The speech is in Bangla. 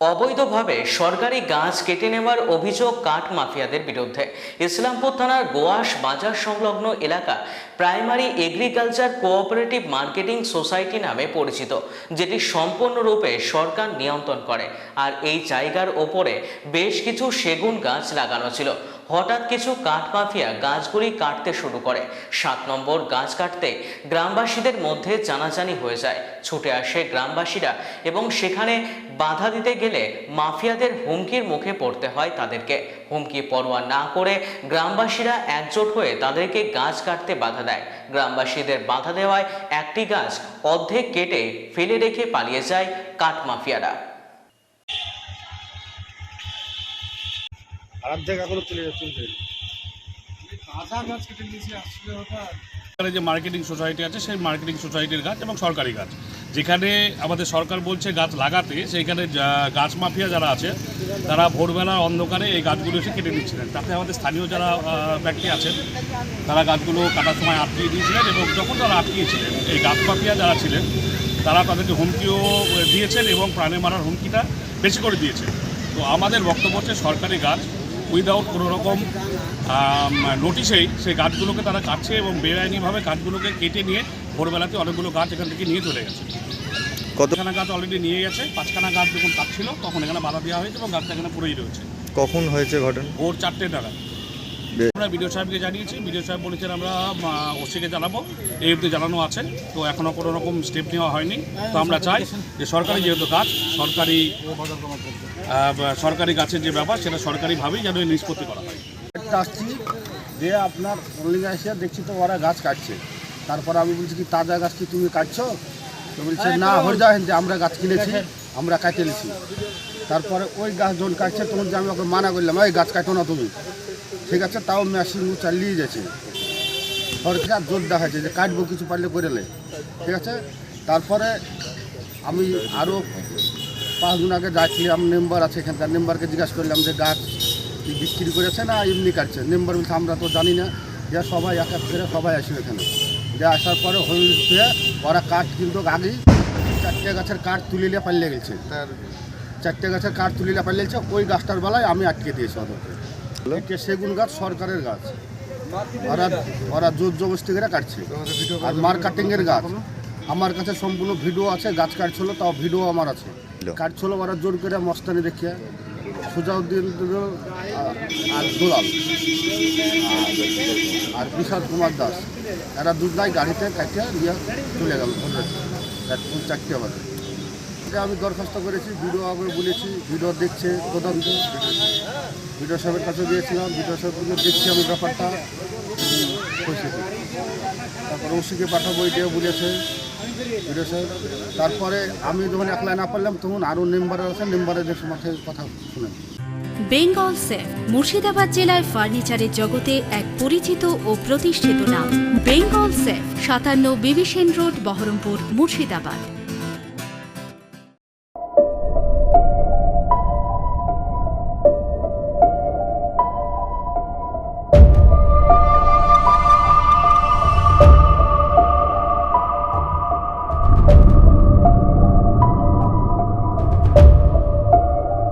অবৈধভাবে সরকারি গাছ কেটে নেওয়ার অভিযোগ কাঠ মাফিয়াদের বিরুদ্ধে। ইসলামপুর থানার গোয়াস বাজার সংলগ্ন এলাকা primary agriculture cooperative marketing society নামে পরিচিত, যেটি সম্পূর্ণরূপে সরকার নিয়ন্ত্রণ করে। আর এই জায়গার ওপরে বেশ কিছু সেগুন গাছ লাগানো ছিল। হঠাৎ কিছু কাঠ মাফিয়া গাছগুলি কাটতে শুরু করে। সাত নম্বর গাছ কাটতে গ্রামবাসীদের মধ্যে জানাজানি হয়ে যায়। ছুটে আসে গ্রামবাসীরা এবং সেখানে বাধা দিতে গেলে মাফিয়াদের হুমকির মুখে পড়তে হয় তাদেরকে। হুমকি পরোয়া না করে গ্রামবাসীরা একজোট হয়ে তাদেরকে গাছ কাটতে বাধা দেয়। গ্রামবাসীদের বাধা দেওয়ায় একটি গাছ অর্ধেক কেটে ফেলে রেখে পালিয়ে যায় কাঠ মাফিয়ারা যে মার্কেটিং সোসাইটি আছে, সেই মার্কেটিং সোসাইটির গাছ এবং সরকারি গাছ। যেখানে আমাদের সরকার বলছে গাছ লাগাতে, সেইখানে গাছ মাফিয়া যারা আছে, তারা ভোরবেলার অন্ধকারে এই গাছগুলো এসে কেটে নিচ্ছিলেন তাতে আমাদের স্থানীয় যারা ব্যক্তি আছেন, তারা গাছগুলো কাটার সময় আটকিয়ে দিয়েছিলেন এবং যখন তারা আটকিয়েছিলেন, এই গাছ মাফিয়া যারা ছিলেন, তারা তাদেরকে হুমকিও দিয়েছেন এবং প্রাণে মারার হুমকিটা বেশি করে দিয়েছেন। তো আমাদের বক্তব্য হচ্ছে সরকারি গাছ উইদাউট কোনো রকম নোটিশেই সেই গাছগুলোকে তারা কাটছে এবং বেআইনিভাবে গাছগুলোকে কেটে নিয়ে ভোরবেলাতে অনেকগুলো গাছ এখান থেকে নিয়ে চলে গেছে। কতখানা গাছ অলরেডি নিয়ে গেছে। পাঁচখানা গাছ যখন কাটছিল তখন এখানে বাধা দেওয়া হয়েছে এবং গাছটা এখানে পড়েই রয়েছে। কখন হয়েছে ঘটনা? ভোর চারটে নাগাদ। আমরা বিডিও সাহেবকে জানিয়েছি। বিডিও সাহেব বলেছেন আমরা ওসিকে জানাব। এই অবধি জানানো আছে। তো এখনও কোনো রকম স্টেপ নেওয়া হয়নি। তো আমরা চাই যে সরকারি যেহেতু কাজ সরকারি সরকারি গাছের যে ব্যাপার সেটা সরকারিভাবেই যেন এই নিষ্পত্তি করা হয়। আসছি দিয়ে আপনার অনলিনে এসে দেখছি তো ওরা গাছ কাটছে। তারপর আমি বলছি কি তাজা গাছ কি তুমি কাটছো? তো বলছে না হয়ে যায় যে আমরা গাছ কিনেছি। আমরা কাটে নিছি। তারপরে ওই গাছ যখন কাটছে, তখন যে আমি ওকে মানা করলাম ওই গাছ কাটো না তুমি। ঠিক আছে, তাও মেশিন চালিয়ে যাচ্ছে সরকার জোর দেখাচ্ছে যে কাটবো কিছু পারলে করে নে। ঠিক আছে? তারপরে আমি আরও পাঁচ দিন আগে যাচ্ছিলাম মেম্বার আছে এখানকার মেম্বারকে জিজ্ঞাসা করলাম যে গাছ বিক্রি করেছে না এমনি কাটছে? মেম্বার বলছে, আমরা তো জানি না। যে সবাই এক এক করে সবাই আসে এখানে। যে আসার পরে হয়ে ওরা কাঠ কিন্তু আগেই চারটে গাছের কাঠ তুলে নিয়ে পালিয়ে গেছে। চারটে গাছের কাঠ তুলে নিয়ে পালিয়ে গেছে ওই গাছটার বেলায় আমি আটকে দিয়েছি ওদেরকে এটা সেগুন গাছ সরকারের গাছ। ওরা ওরা জোর জবস্তি করে কাটছে। আর মার কাটিংয়ের গাছ। আমার কাছে সম্পূর্ণ ভিডিও আছে গাছ কাটছিল তাও ভিডিও আমার আছে। কাটছিল ওরা জোর করে মস্তানি দেখিয়ে। সুজাউদ্দিন আর দুলাল। আর- বিশাল কুমার দাস। এরা দুধ দুজনাই গাড়িতে কাটিয়ে নিয়ে চলে গেল। এখন চারটে হবে। এটা আমি দরখাস্ত করেছি, ভিডিও আগে বলেছি, ভিডিও দেখছে তদন্ত। ভিডিও সাহেবের কাছে দিয়েছিলাম ভিডিও সাহেব দেখছি আমি ব্যাপারটা। তারপর ওসিকে পাঠাবো, এটাও বলেছে। ভিডিও তারপরে আমি যখন একলা না পারলাম, তখন আরও মেম্বার আছে মেম্বারদের সাথে কথা শুনেন বেঙ্গল সেফ, মুর্শিদাবাদ জেলায় ফার্নিচারের জগতে এক পরিচিত ও প্রতিষ্ঠিত নাম। বেঙ্গল সেফ, সাতান্ন বিবিসেন রোড, বহরমপুর, মুর্শিদাবাদ।